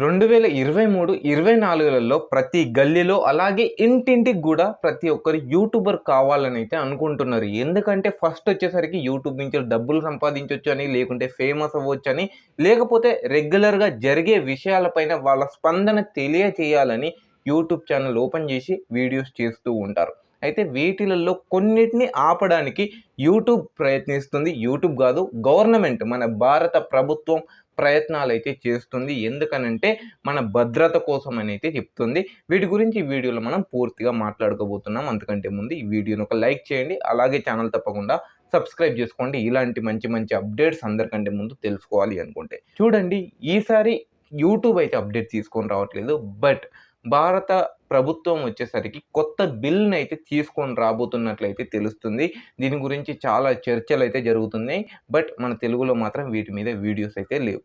రెండు వేల ఇరవై మూడు ఇరవై నాలుగులలో ప్రతి గల్లీలో అలాగే ఇంటింటికి కూడా ప్రతి ఒక్కరు యూట్యూబర్ కావాలని అయితే అనుకుంటున్నారు. ఎందుకంటే ఫస్ట్ వచ్చేసరికి యూట్యూబ్ నుంచి డబ్బులు సంపాదించవచ్చు అని లేకుంటే ఫేమస్ అవ్వచ్చు అని లేకపోతే రెగ్యులర్గా జరిగే విషయాలపైన వాళ్ళ స్పందన తెలియచేయాలని యూట్యూబ్ ఛానల్ ఓపెన్ చేసి వీడియోస్ చేస్తూ ఉంటారు. అయితే వీటిలలో కొన్నిటిని ఆపడానికి యూట్యూబ్ ప్రయత్నిస్తుంది. యూట్యూబ్ కాదు గవర్నమెంట్ మన భారత ప్రభుత్వం ప్రయత్నాలు అయితే చేస్తుంది. ఎందుకనంటే మన భద్రత కోసం అని అయితే చెప్తుంది. వీటి గురించి ఈ వీడియోలో మనం పూర్తిగా మాట్లాడుకోబోతున్నాం. అంతకంటే ముందు ఈ వీడియోని ఒక లైక్ చేయండి. అలాగే ఛానల్ తప్పకుండా సబ్స్క్రైబ్ చేసుకోండి. ఇలాంటి మంచి మంచి అప్డేట్స్ అందరికంటే ముందు తెలుసుకోవాలి అనుకుంటే. చూడండి ఈసారి యూట్యూబ్ అయితే అప్డేట్ తీసుకొని రావట్లేదు. బట్ భారత ప్రభుత్వం వచ్చేసరికి కొత్త బిల్ని అయితే తీసుకొని రాబోతున్నట్లయితే తెలుస్తుంది. దీని గురించి చాలా చర్చలు అయితే జరుగుతున్నాయి. బట్ మన తెలుగులో మాత్రం వీటి మీద వీడియోస్ అయితే లేవు.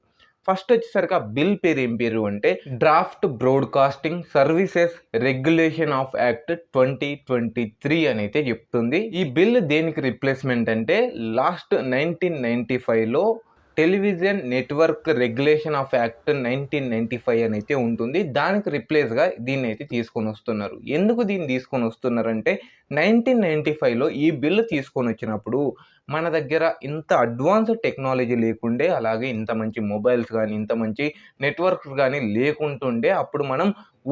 ఫస్ట్ వచ్చేసరికి ఆ బిల్ పేరు ఏం పేరు అంటే draft broadcasting services regulation of act twenty twenty three అని అయితే చెప్తుంది. ఈ బిల్ దేనికి రిప్లేస్మెంట్ అంటే లాస్ట్ నైన్టీన్ నైన్టీ ఫైవ్లో television network regulation of act nineteen ninety five అని అయితే ఉంటుంది. దానికి రిప్లేస్గా దీన్ని అయితే తీసుకొని వస్తున్నారు. ఎందుకు దీన్ని తీసుకొని వస్తున్నారంటే నైన్టీన్ నైన్టీ ఫైవ్లో ఈ బిల్లు తీసుకొని వచ్చినప్పుడు మన దగ్గర ఇంత అడ్వాన్స్ టెక్నాలజీ లేకుండే అలాగే ఇంత మంచి మొబైల్స్ కానీ ఇంత మంచి నెట్వర్క్స్ కానీ లేకుంటుండే అప్పుడు మనం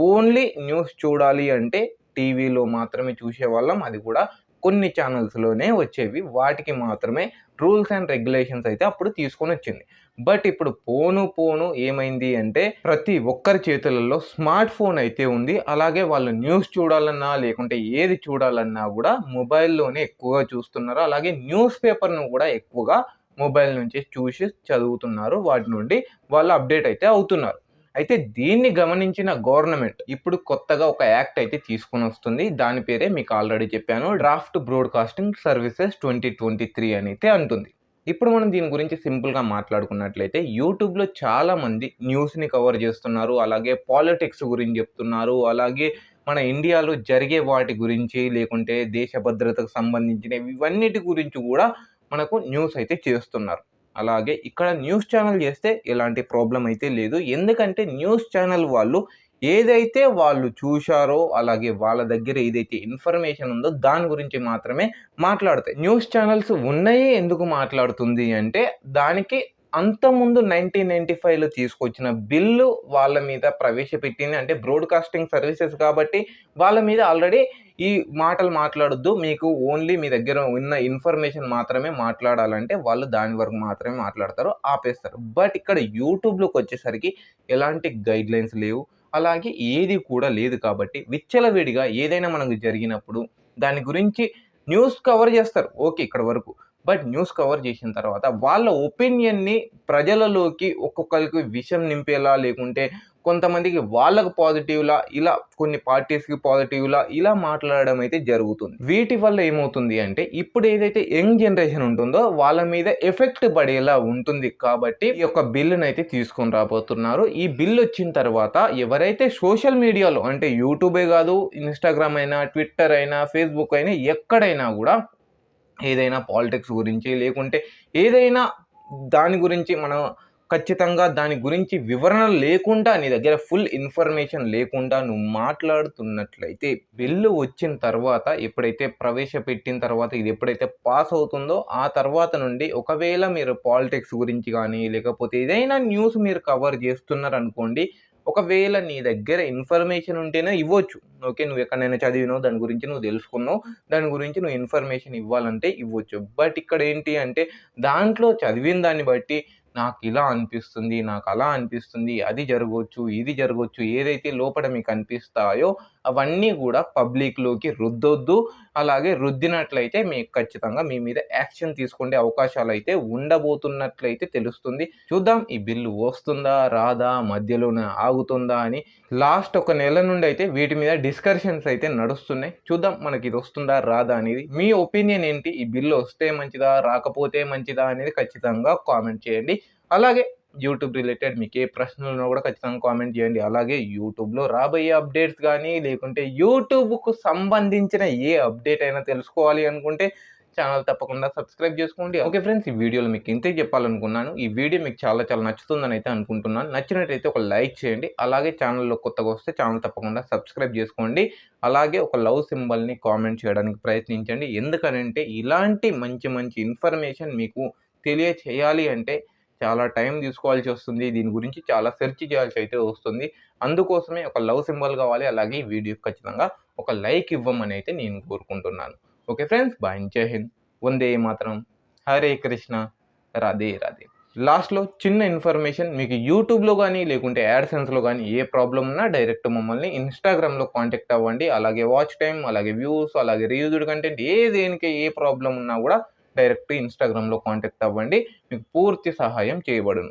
ఓన్లీ న్యూస్ చూడాలి అంటే టీవీలో మాత్రమే చూసేవాళ్ళం. అది కూడా కొన్ని ఛానల్స్లోనే వచ్చేవి. వాటికి మాత్రమే రూల్స్ అండ్ రెగ్యులేషన్స్ అయితే అప్పుడు తీసుకొని వచ్చింది. బట్ ఇప్పుడు పోను పోను ఏమైంది అంటే ప్రతి ఒక్కరి చేతులలో స్మార్ట్ ఫోన్ అయితే ఉంది. అలాగే వాళ్ళు న్యూస్ చూడాలన్నా లేకుంటే ఏది చూడాలన్నా కూడా మొబైల్లోనే ఎక్కువగా చూస్తున్నారు. అలాగే న్యూస్ పేపర్ను కూడా ఎక్కువగా మొబైల్ నుంచి చూసి చదువుతున్నారు. వాటి నుండి వాళ్ళు అప్డేట్ అయితే అవుతున్నారు. అయితే దీన్ని గమనించిన గవర్నమెంట్ ఇప్పుడు కొత్తగా ఒక యాక్ట్ అయితే తీసుకొని వస్తుంది. దాని పేరే మీకు ఆల్రెడీ చెప్పాను draft broadcasting services twenty twenty three అని అయితే అంటుంది. ఇప్పుడు మనం దీని గురించి సింపుల్గా మాట్లాడుకున్నట్లయితే యూట్యూబ్లో చాలామంది న్యూస్ని కవర్ చేస్తున్నారు. అలాగే పాలిటిక్స్ గురించి చెప్తున్నారు. అలాగే మన ఇండియాలో జరిగే వాటి గురించి లేకుంటే దేశ భద్రతకు సంబంధించిన ఇవన్నిటి గురించి కూడా మనకు న్యూస్ అయితే చేస్తున్నారు. అలాగే ఇక్కడ న్యూస్ ఛానల్ చేస్తే ఎలాంటి ప్రాబ్లం అయితే లేదు. ఎందుకంటే న్యూస్ ఛానల్ వాళ్ళు ఏదైతే వాళ్ళు చూశారో అలాగే వాళ్ళ దగ్గర ఏదైతే ఇన్ఫర్మేషన్ ఉందో దాని గురించి మాత్రమే మాట్లాడతాయి. న్యూస్ ఛానల్స్ ఉన్నాయి ఎందుకు మాట్లాడుతుంది అంటే దానికి అంతకుముందు నైన్టీన్ నైన్టీ ఫైవ్లో తీసుకొచ్చిన బిల్లు వాళ్ళ మీద ప్రవేశపెట్టింది. అంటే బ్రాడ్కాస్టింగ్ సర్వీసెస్ కాబట్టి వాళ్ళ మీద ఆల్రెడీ ఈ మాటలు మాట్లాడొద్దు. మీకు ఓన్లీ మీ దగ్గర ఉన్న ఇన్ఫర్మేషన్ మాత్రమే మాట్లాడాలంటే వాళ్ళు దాని వరకు మాత్రమే మాట్లాడతారు ఆపేస్తారు. బట్ ఇక్కడ యూట్యూబ్లోకి వచ్చేసరికి ఎలాంటి గైడ్లైన్స్ లేవు. అలాగే ఏది కూడా లేదు కాబట్టి విచ్చలవిడిగా ఏదైనా మనకు జరిగినప్పుడు దాని గురించి న్యూస్ కవర్ చేస్తారు. ఓకే ఇక్కడ వరకు. బట్ న్యూస్ కవర్ చేసిన తర్వాత వాళ్ళ ఒపీనియన్ని ప్రజలలోకి ఒక్కొక్కరికి విషయం నింపేలా లేకుంటే కొంతమందికి వాళ్ళకు పాజిటివ్లా ఇలా కొన్ని పార్టీస్కి పాజిటివ్లా ఇలా మాట్లాడడం అయితే జరుగుతుంది. వీటి వల్ల ఏమవుతుంది అంటే ఇప్పుడు ఏదైతే యంగ్ జనరేషన్ ఉంటుందో వాళ్ళ మీద ఎఫెక్ట్ పడేలా ఉంటుంది కాబట్టి ఈ యొక్క బిల్లును అయితే తీసుకొని రాబోతున్నారు. ఈ బిల్లు వచ్చిన తర్వాత ఎవరైతే సోషల్ మీడియాలో అంటే యూట్యూబే కాదు ఇన్స్టాగ్రామ్ అయినా ట్విట్టర్ అయినా ఫేస్బుక్ అయినా ఎక్కడైనా కూడా ఏదైనా పాలిటిక్స్ గురించి లేకుంటే ఏదైనా దాని గురించి మనం ఖచ్చితంగా దాని గురించి వివరణ లేకుండా నీ దగ్గర ఫుల్ ఇన్ఫర్మేషన్ లేకుండా నువ్వు మాట్లాడుతున్నట్లయితే బిల్లు వచ్చిన తర్వాత ఎప్పుడైతే ప్రవేశపెట్టిన తర్వాత ఇది ఎప్పుడైతే పాస్ అవుతుందో ఆ తర్వాత నుండి ఒకవేళ మీరు పాలిటిక్స్ గురించి కానీ లేకపోతే ఏదైనా న్యూస్ మీరు కవర్ చేస్తున్నారు అనుకోండి ఒకవేళ నీ దగ్గర ఇన్ఫర్మేషన్ ఉంటేనే ఇవ్వచ్చు. ఓకే నువ్వు ఎక్కడైనా చదివినావు దాని గురించి నువ్వు తెలుసుకున్నావు దాని గురించి నువ్వు ఇన్ఫర్మేషన్ ఇవ్వాలంటే ఇవ్వచ్చు. బట్ ఇక్కడ ఏంటి అంటే దాంట్లో చదివిన దాన్ని బట్టి నాకు ఇలా అనిపిస్తుంది నాకు అలా అనిపిస్తుంది అది జరగవచ్చు ఇది జరగవచ్చు ఏదైతే లోపల మీకు అనిపిస్తాయో అవన్నీ కూడా పబ్లిక్లోకి రుద్దొద్దు. అలాగే రుద్దినట్లయితే మీకు ఖచ్చితంగా మీ మీద యాక్షన్ తీసుకునే అవకాశాలు అయితే ఉండబోతున్నట్లయితే తెలుస్తుంది. చూద్దాం ఈ బిల్లు వస్తుందా రాదా మధ్యలోనే ఆగుతుందా అని. లాస్ట్ ఒక నెల నుండి అయితే వీటి మీద డిస్కషన్స్ అయితే నడుస్తున్నాయి. చూద్దాం మనకి ఇది వస్తుందా రాదా అనేది. మీ ఒపీనియన్ ఏంటి? ఈ బిల్లు వస్తే మంచిదా రాకపోతే మంచిదా అనేది ఖచ్చితంగా కామెంట్ చేయండి. అలాగే యూట్యూబ్ రిలేటెడ్ మీకు ఏ ప్రశ్నలు ఉన్నా కూడా ఖచ్చితంగా కామెంట్ చేయండి. అలాగే యూట్యూబ్లో రాబోయే అప్డేట్స్ కానీ లేకుంటే యూట్యూబ్కు సంబంధించిన ఏ అప్డేట్ అయినా తెలుసుకోవాలి అనుకుంటే ఛానల్ తప్పకుండా సబ్స్క్రైబ్ చేసుకోండి. ఓకే ఫ్రెండ్స్ ఈ వీడియోలో మీకు ఇంతే చెప్పాలనుకున్నాను. ఈ వీడియో మీకు చాలా చాలా నచ్చుతుందని అయితే అనుకుంటున్నాను. నచ్చినట్టయితే ఒక లైక్ చేయండి. అలాగే ఛానల్లో కొత్తగా వస్తే ఛానల్ తప్పకుండా సబ్స్క్రైబ్ చేసుకోండి. అలాగే ఒక లవ్ సింబల్ని కామెంట్ చేయడానికి ప్రయత్నించండి. ఎందుకనంటే ఇలాంటి మంచి మంచి ఇన్ఫర్మేషన్ మీకు తెలియచేయాలి అంటే చాలా టైం తీసుకోవాల్సి వస్తుంది. దీని గురించి చాలా సెర్చ్ చేయాల్సి అయితే వస్తుంది. అందుకోసమే ఒక లవ్ సింబల్ కావాలి. అలాగే ఈ వీడియోకి ఖచ్చితంగా ఒక లైక్ ఇవ్వమని అయితే నేను కోరుకుంటున్నాను. ఓకే ఫ్రెండ్స్ బాయ్ జై హింద్. వందే మాత్రం. హరే కృష్ణ. రాధే రాధే. లాస్ట్లో చిన్న ఇన్ఫర్మేషన్ మీకు యూట్యూబ్లో కానీ లేకుంటే యాడ్సెన్స్లో కానీ ఏ ప్రాబ్లం ఉన్నా డైరెక్ట్ మమ్మల్ని ఇన్స్టాగ్రామ్లో కాంటాక్ట్ అవ్వండి. అలాగే వాచ్ టైం అలాగే వ్యూస్ అలాగే రీయూజ్డ్ కంటెంట్ ఏ దేనికి ఏ ప్రాబ్లం ఉన్నా కూడా డైరెక్ట్ ఇన్స్టాగ్రామ్లో కాంటాక్ట్ అవ్వండి. మీకు పూర్తి సహాయం చేయబడును.